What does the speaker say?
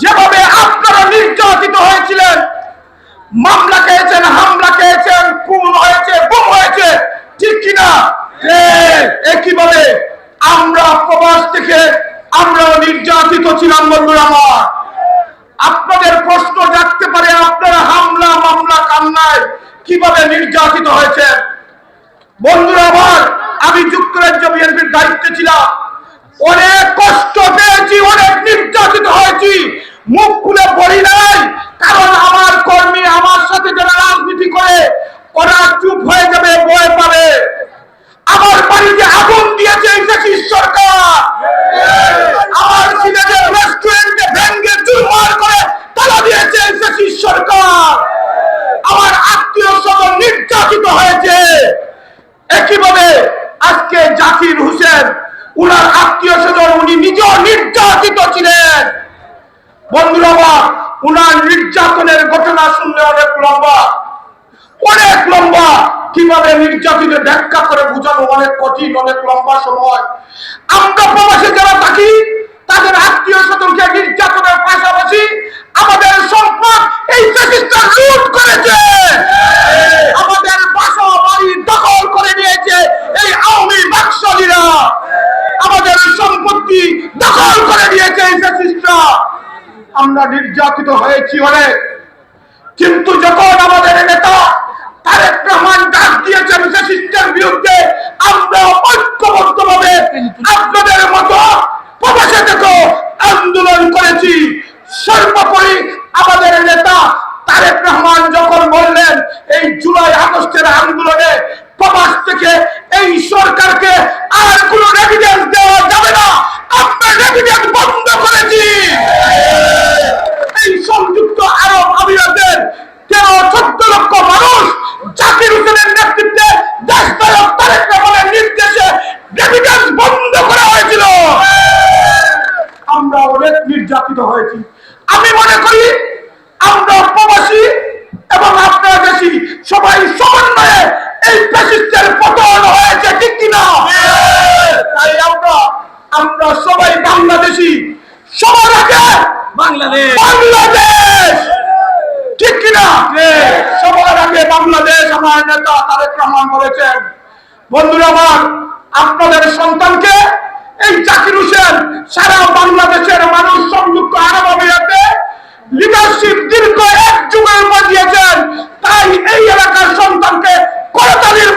যেভাবে আপনারা নির্যাতিত হয়েছিলেন, মামলা খেয়েছেন, হামলা খেয়েছেন, খুন হয়েছে গুম হয়েছে, ঠিক কিনা? একইভাবে আমরা প্রবাস থেকে আমরাও নির্যাতিত ছিলাম, বন্ধুরা আমার। আপনাদের প্রশ্ন জাগতে পারে, আপনারা হামলা, মামলা, কান্নায় কীভাবে নির্যাতিত হয়েছে বন্ধুরা আমার, আমি যুক্তরাজ্য বিএনপির দায়িত্বে ছিলাম। অনেক কষ্ট পেয়েছি অনেক নির্যাতিত হয়েছি। মুখ খুলে বলি নাই, কারণ আমার কর্মী আমার সাথে যারা রাজনীতি করে, ওরা চুপ হয়ে যাবে, ভয় পাবে। আমার বাড়িতে আগুন দিয়েছে এই ফ্যাসিস্ট সরকার। আমার সিলেটের রেস্টুরেন্টে ভেঙ্গে চুরমার করে তালা দিয়েছে এই সরকার। আমার আত্মীয় স্বজন নির্যাতিত হয়েছে। একইভাবে আজকে জাকির হোসেন উনার আত্মীয় স্বজন উনি নিজেও নির্যাতিত ছিলেন। বন্ধুরা উনার নির্যাতনের ঘটনা শুনলে অনেক লম্বা। অনেক লম্বা। কীভাবে নির্যাতিত ব্যাখ্যা করে বুঝানো অনেক কঠিন, অনেক লম্বা সময়। আমরা প্রবাসে যারা থাকি তাদের আত্মীয় স্বজনকে নির্যাতনের পাশাপাশি আমাদের সম্পদ এই ফ্যাসিস্টরা লুট করেছে আমাদের বাসা বাড়ি দখল করে নিয়েছে এই আওয়ামী বাকশালীরা আমাদের সম্পত্তি দখল করে নিয়েছে এই ফ্যাসিস্টরা আমরা নির্যাতিত হয়েছি অনেক কিন্তু যখন আমাদের নেতা তারেক রহমান ডাক বিরুদ্ধে, আমরা ঐক্যবদ্ধভাবে আপনাদের মতো আন্দোলন করেছি। সর্বোপরি আমাদের নেতা তারেক রহমান যখন বললেন, এই জুলাই আগস্টের আন্দোলনে প্রবাস থেকে এই সরকারকে আর কোনো রেভিডেন্স দেওয়া যাবে না আপনার রেভিডেন্স বন্ধ করেছি এই সংযুক্ত তেরো চোদ্দ লক্ষ মানুষ জাকির হোসেনের নেতৃত্বে দেশনায়ক তারেক রহমানের নির্দেশে বন্ধ করা হয়েছিল? আমরা অনেক নির্যাতিত হয়েছি। আমি মনে করি আমরা প্রবাসী এবং আপনারা দেশি সবাই সমন্বয়ে এই ফ্যাসিস্টের পতন হয়েছে ঠিক কিনা? তাই আমরা আমরা সবাই বাংলাদেশি। সবার আগে বাংলাদেশ। বাংলাদেশ! আমার নেতা তারেক রহমান বলেছেন, বন্ধুরা আমার, আপনাদের সন্তানকে এই জাকির হোসেন সারা বাংলাদেশের মানুষ সংযুক্ত আরব আমিরাতে লিডারশিপ দীর্ঘ এক যুগে বাজিয়েছেন তাই এই এলাকার সন্তানকে করতালির